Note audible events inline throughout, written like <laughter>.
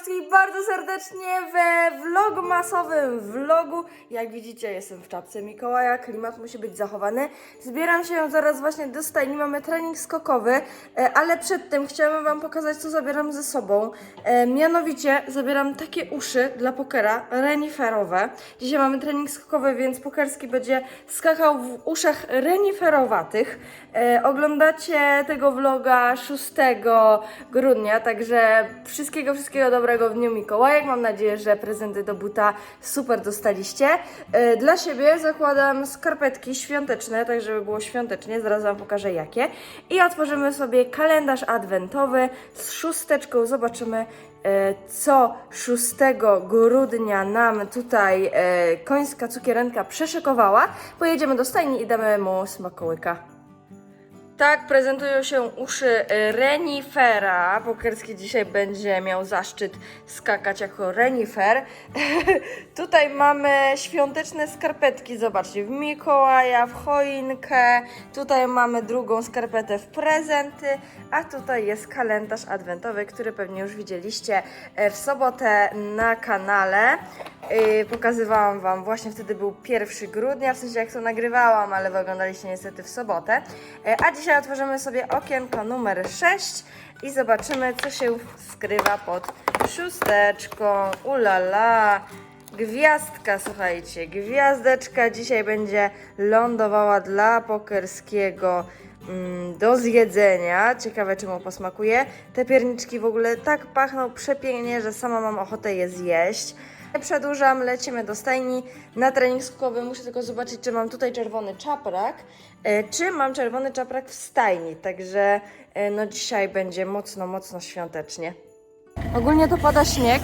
wszystkich bardzo serdecznie we vlogmasowym vlogu. Jak widzicie, jestem w czapce Mikołaja, klimat musi być zachowany. Zbieram się zaraz właśnie do stajni, mamy trening skokowy, e, ale przed tym chciałabym Wam pokazać, co zabieram ze sobą. E, Mianowicie zabieram takie uszy dla pokera, reniferowe. Dzisiaj mamy trening skokowy, więc pokerski będzie skakał w uszach reniferowatych. E, Oglądacie tego vloga 6 grudnia, także wszystkiego, wszystkiego dobrego w dniu Mikołajek. Mam nadzieję, że prezenty do buta super dostaliście. E, Dla siebie zakładam skarpetki świąteczne, tak żeby było świątecznie, zaraz Wam pokażę jakie. I otworzymy sobie kalendarz adwentowy z szósteczką, zobaczymy e, co 6 grudnia nam tutaj e, końska cukierenka przeszykowała. Pojedziemy do stajni i damy mu smakołyka. Tak prezentują się uszy y, renifera. Pokerski dzisiaj będzie miał zaszczyt skakać jako renifer. <laughs> Tutaj mamy świąteczne skarpetki, zobaczcie, w Mikołaja, w choinkę. Tutaj mamy drugą skarpetę w prezenty, a tutaj jest kalendarz adwentowy, który pewnie już widzieliście e, w sobotę na kanale. Yy, pokazywałam Wam, właśnie wtedy był 1 grudnia, w sensie jak to nagrywałam, ale Wy oglądaliście niestety w sobotę. E, A dzisiaj otworzymy sobie okienko numer 6 i zobaczymy, co się skrywa pod szósteczką. Ulala! Gwiazdka, słuchajcie, gwiazdeczka dzisiaj będzie lądowała dla pokerskiego mm, do zjedzenia. Ciekawe, czy mu posmakuje. Te pierniczki w ogóle tak pachną przepięknie, że sama mam ochotę je zjeść. Nie Przedłużam, lecimy do stajni. Na trening skokowy muszę tylko zobaczyć, czy mam tutaj czerwony czaprak, e, czy mam czerwony czaprak w stajni. Także e, no dzisiaj będzie mocno, mocno świątecznie. Ogólnie to pada śnieg,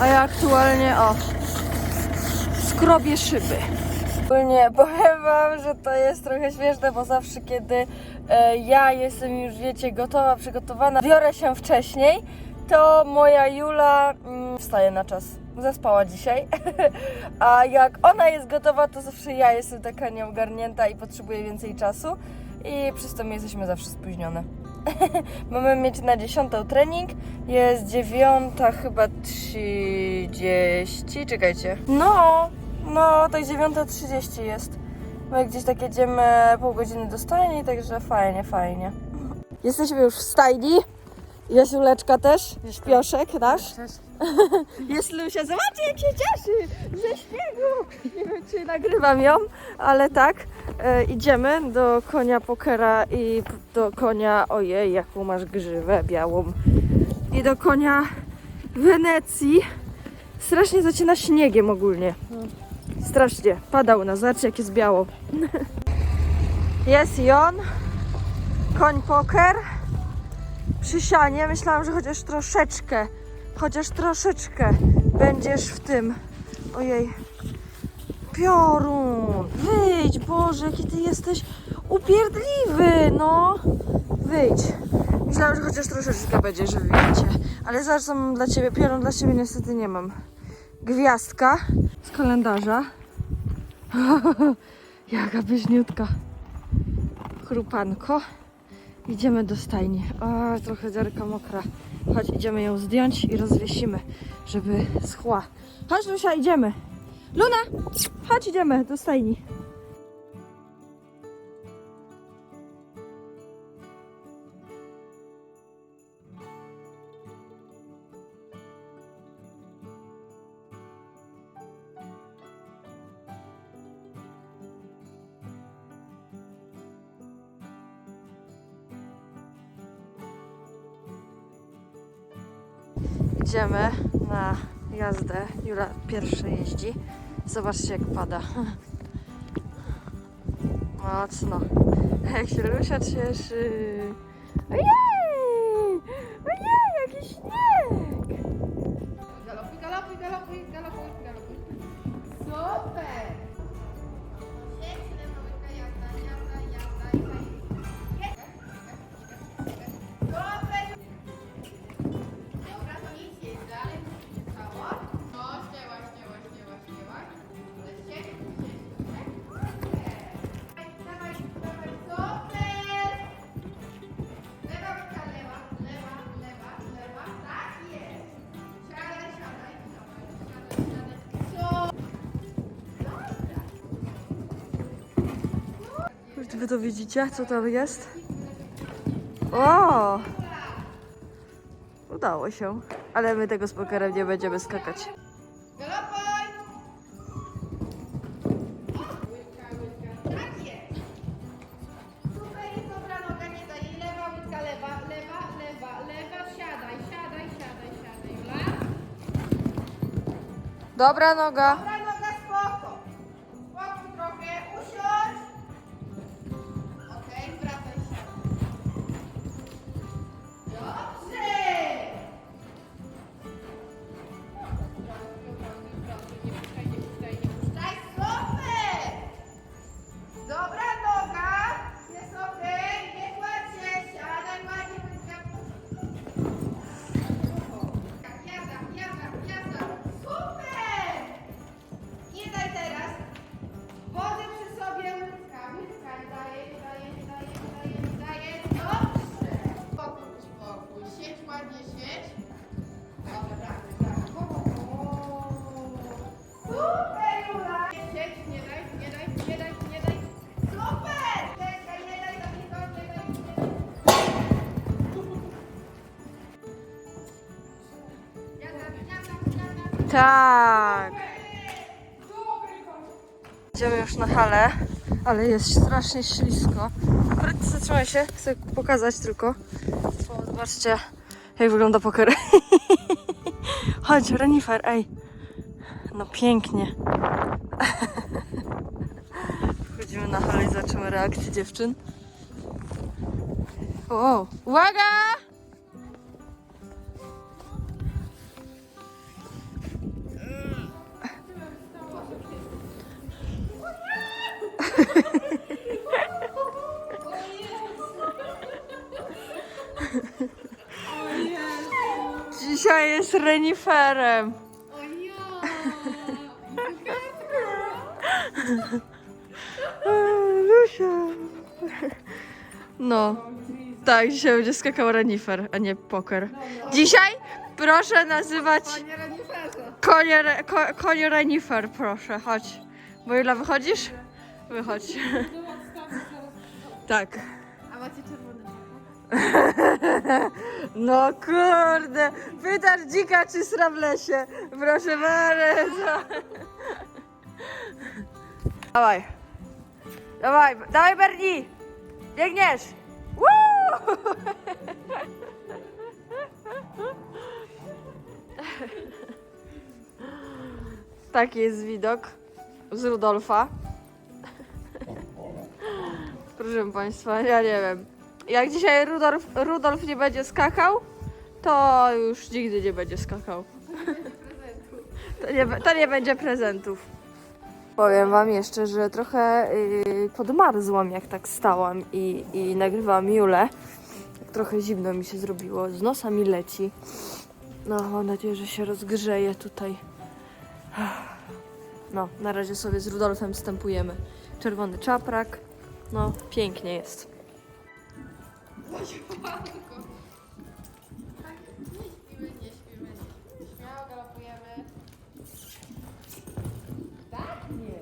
a ja aktualnie o skrobię szyby. Ogólnie <laughs> powiem wam, że to jest trochę śmieszne, bo zawsze kiedy e, ja jestem już, wiecie, gotowa, przygotowana, biorę się wcześniej, to moja Jula mm, wstaje na czas. Zaspała dzisiaj. <laughs> A jak ona jest gotowa, to zawsze ja jestem taka nieogarnięta i potrzebuję więcej czasu. I przez to my jesteśmy zawsze spóźnione. <laughs> Mamy mieć na 10 trening. Jest 9 chyba 30. Czekajcie. No, no, tak 9.30 jest. My gdzieś tak jedziemy pół godziny do stajni, także fajnie, fajnie. <laughs> Jesteśmy już w stajni. Jest Juleczka też, śpioszek nasz. <laughs> Jest Lusia, zobaczcie jak się cieszy ze śniegu. Nie wiem czy nagrywam ją, ale tak. E, idziemy do konia pokera i do konia, ojej jaką masz grzywę białą. I do konia Wenecji. Strasznie zaczyna śniegiem ogólnie. Strasznie. Padał na zobaczcie jak jest biało. <laughs> Jest i on. Koń poker. Przy sianie myślałam, że chociaż troszeczkę, chociaż troszeczkę będziesz w tym. Ojej. Piorun, wyjdź, Boże, jaki ty jesteś upierdliwy, no. Wyjdź. Myślałam, że chociaż troszeczkę będziesz w wiecie. Ale zaraz mam dla ciebie, piorun dla ciebie niestety nie mam. Gwiazdka z kalendarza. <laughs> Jaka pyszniutka. Chrupanko. Idziemy do stajni. O, trochę zerka mokra. Chodź, idziemy ją zdjąć i rozwiesimy, żeby schła. Chodź, Lusia, idziemy. Luna, chodź, idziemy do stajni. Idziemy na jazdę. Jula pierwsza jeździ. Zobaczcie jak pada. Mocno. Jak się Lusia cieszy. Ojej! Wy to widzicie, co tam jest? O! Udało się. Ale my tego z nie będziemy skakać. Dobra noga, Tak. Idziemy już na halę, ale jest strasznie ślisko. Akurat zatrzymaj się, chcę pokazać tylko. Zobaczcie, jak wygląda poker. <laughs> Chodź, renifer, ej. No pięknie. <laughs> Wchodzimy na halę i zobaczymy reakcję dziewczyn. O, uwaga! Jest reniferem. Lusia. No. Tak, dzisiaj będzie skakał renifer, a nie poker. Dzisiaj proszę nazywać reniferze. konie, re- ko, konie renifer, proszę, chodź. Bo Jula, wychodzisz? Wychodź. Tak. A macie czerwony <laughs> No kurde, pytasz dzika czy sra w lesie? Proszę bardzo. Dawaj. Dawaj, dawaj Berni. Biegniesz. Woo! Taki jest widok z Rudolfa. Proszę Państwa, ja nie wiem. Jak dzisiaj Rudolf, Rudolf nie będzie skakał, to już nigdy nie będzie skakał. To nie, to nie będzie prezentów. Powiem Wam jeszcze, że trochę yy, podmarzłam, jak tak stałam i, i nagrywałam Julę. Trochę zimno mi się zrobiło, z nosa mi leci. No, mam nadzieję, że się rozgrzeje tutaj. No, na razie sobie z Rudolfem wstępujemy. Czerwony czaprak. No, pięknie jest. Tak, nie śpimy, nie śpimy. Śmiało galopujemy. Tak? Nie.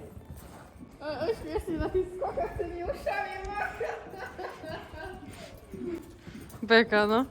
O, o śmiesznie na tych skokach tymi uszami. Beka, no.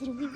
Sobą.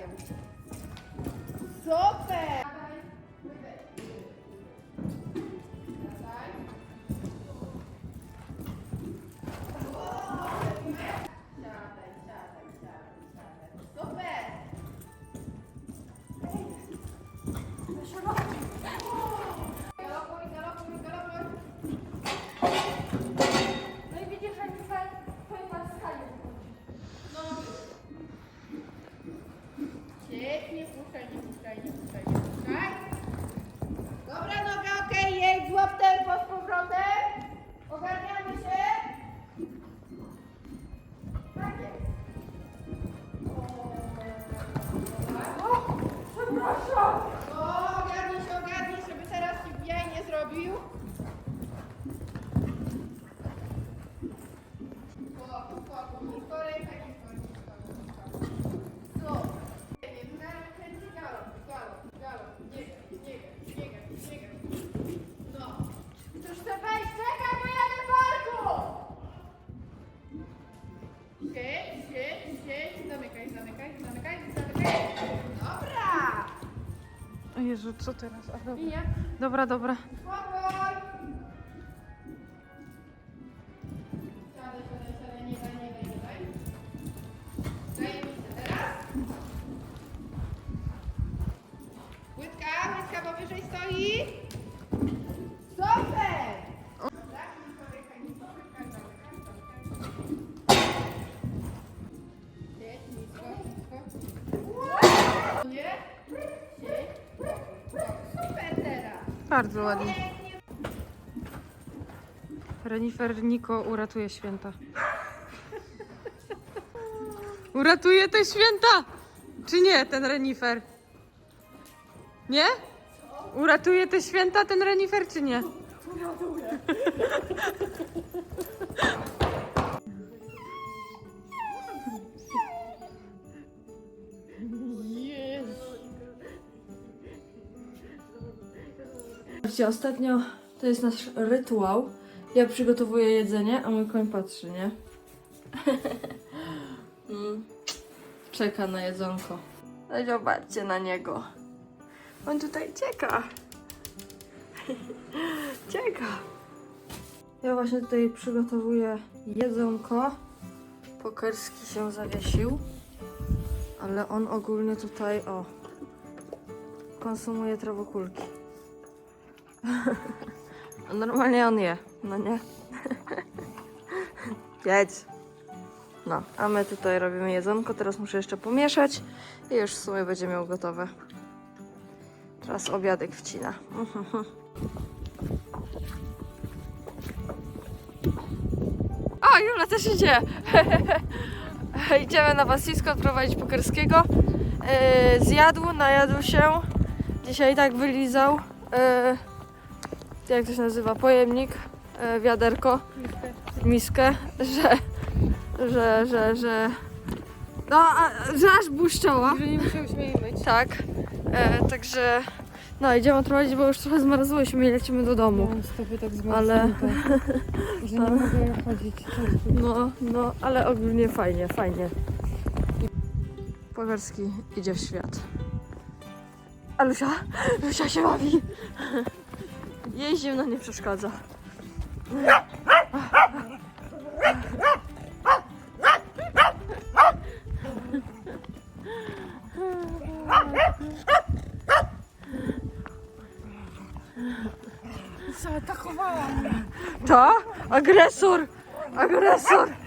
Łydka z Jezu, co teraz? A, dobra. Dobra, dobra. Siadaj, siadaj, Bardzo ładnie. Renifer Niko uratuje święta. Uratuje te święta! Czy nie, ten renifer? Nie? Uratuje te święta ten renifer, czy nie? Ostatnio to jest nasz rytuał. Ja przygotowuję jedzenie, a mój koń patrzy, nie? <laughs> Mm. Czeka na jedzonko. No zobaczcie na niego. On tutaj czeka. <laughs> czeka. Ja właśnie tutaj przygotowuję jedzonko. Pokerski się zawiesił. Ale on ogólnie tutaj, o, konsumuje trawokulki. Normalnie on je, no nie? Jedź. No, a my tutaj robimy jedzonko, teraz muszę jeszcze pomieszać i już w sumie będzie miał gotowe. Teraz obiadek wcina. <laughs> O, Jula też idzie! <laughs> Idziemy na pastwisko odprowadzić Pokerskiego. Yy, zjadł, najadł się. Dzisiaj tak wylizał. Yy, jak to się nazywa, pojemnik, e, wiaderko, miskę, że, że, że, że, no, a, że aż błyszczała. Że nie musiałyśmy jej myć. Tak, e, także, no idziemy odprowadzić, bo już trochę zmarzłyśmy i lecimy do domu. Mam stopy tak Ale- zmarznięte, że nie mogę <laughs> chodzić. No, no, ale ogólnie fajnie, fajnie. Pogarski idzie w świat. Alusia, Lusia się bawi. Jej zimno nie przeszkadza. Zaatakowała mnie. Agresor! Agresor! Agresor!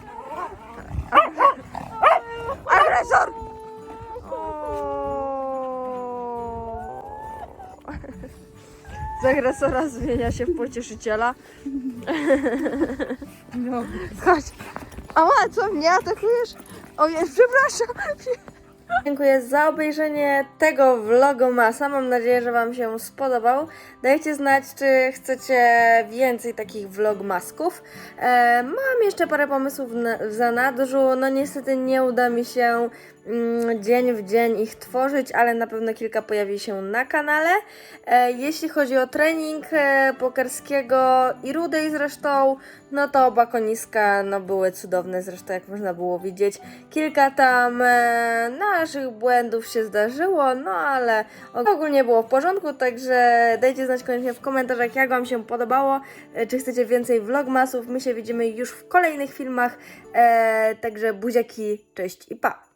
Z agresora zmienia się w pocieszyciela. No. Chodź. A co, mnie atakujesz? Ojej, przepraszam. Dziękuję za obejrzenie tego vlogomasa. Mam nadzieję, że Wam się spodobał. Dajcie znać, czy chcecie więcej takich vlogmasków. E, mam jeszcze parę pomysłów w zanadrzu. No niestety nie uda mi się mm, dzień w dzień ich tworzyć, ale na pewno kilka pojawi się na kanale. E, jeśli chodzi o trening e, pokerskiego i Rudej zresztą, no to oba koniska no, były cudowne, zresztą jak można było widzieć. Kilka tam e, naszych błędów się zdarzyło, no ale ogólnie było w porządku, także dajcie znać koniecznie w komentarzach, jak Wam się podobało, e, czy chcecie więcej vlogmasów. My się widzimy już w kolejnych filmach, e, także buziaki, cześć i pa!